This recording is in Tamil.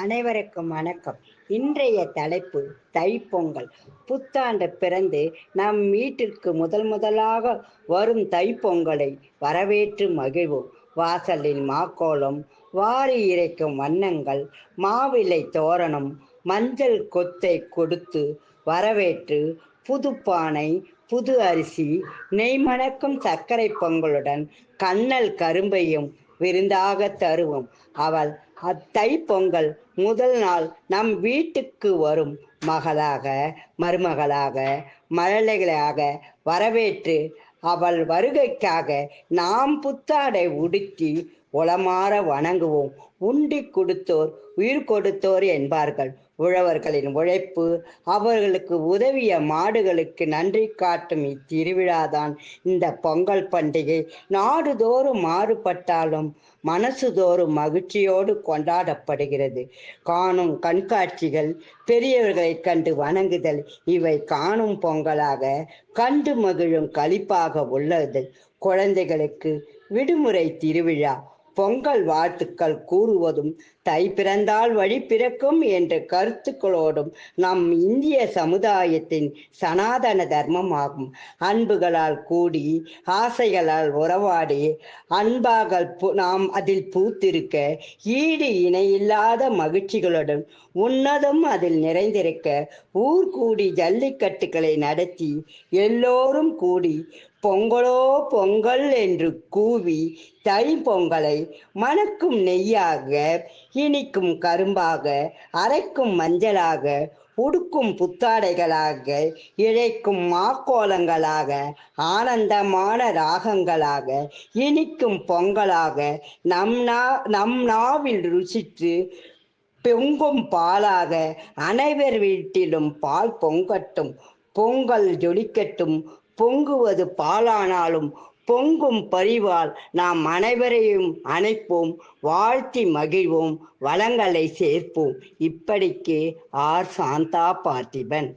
அனைவருக்கும் வணக்கம். இன்றைய தலைப்பு தைப்பொங்கல். புத்தாண்டு பிறந்து நம் வீட்டிற்கு முதல் முதலாக வரும் தைப்பொங்கலை வரவேற்று மகிழ்வோம். வாசலில் மாக்கோலம் வாரி இறைக்கும் வண்ணங்கள் மாவிலை தோரணம் மஞ்சள் கொத்தை கொடுத்து வரவேற்று புது பானை புது அரிசி நெய் மணக்கும் சர்க்கரை பொங்கலுடன் கண்ணல் கரும்பையும் விருந்தாக தருவோம். அவள் அத்தை பொங்கல் முதல் நாள் நம் வீட்டுக்கு வரும். மகளாக மருமகளாக மழலைகளாக வரவேற்று அவள் வருகைக்காக நாம் புத்தாடை உடுத்தி உளமாற வணங்குவோம். உண்டி கொடுத்தோர் உயிர் கொடுத்தோர் என்பார்கள். உழவர்களின் உழைப்பு அவர்களுக்கு உதவிய மாடுகளுக்கு நன்றி காட்டும் இத்திருவிழாதான் இந்த பொங்கல் பண்டிகை. நாடுதோறும் மாறுபட்டாலும் மனசுதோறும் மகிழ்ச்சியோடு கொண்டாடப்படுகிறது. காணும் கண்காட்சிகள் பெரியவர்களை கண்டு வணங்குதல் இவை காணும் பொங்கலாக கண்டு மகிழும் கழிப்பாக உள்ளது. குழந்தைகளுக்கு விடுமுறை திருவிழா பொங்கல் வாழ்த்துக்கள் கூறுவதும் தை பிறந்தால் வழி பிறக்கும் என்ற கருத்துக்களோடும் நம் இந்திய சமுதாயத்தின் சனாதன தர்மமாகும். அன்புகளால் கூடி ஆசைகளால் உறவாடி அன்பாக நாம் அதில் பூத்திருக்க ஈடு இணையில்லாத மகிழ்ச்சிகளுடன் உன்னதும் அதில் நிறைந்திருக்க ஊர் கூடி ஜல்லிக்கட்டுகளை நடத்தி எல்லோரும் கூடி பொங்கலோ பொங்கல் என்று கூவி தை பொங்கலை மணக்கும் நெய்யாக இனிக்கும் கரும்பாக அரைக்கும் மஞ்சளாக உடுக்கும் புத்தாடைகளாக இழைக்கும் மாக்கோலங்களாக ஆனந்தமான ராகங்களாக இனிக்கும் பொங்கலாக நம் நா நம் நாவில் ருசித்து பொங்கும் பாலாக அனைவர் வீட்டிலும் பால் பொங்கட்டும் பொங்கல் ஜொலிக்கட்டும் பொங்குவது பாலானாலும் பொங்கும் பரிவால் நாம் அனைவரையும் அணைப்போம் வாழ்த்தி மகிழ்வோம் வளங்களை சேர்ப்போம். இப்படிக்கு ஆர் சாந்தா பார்த்திபன்.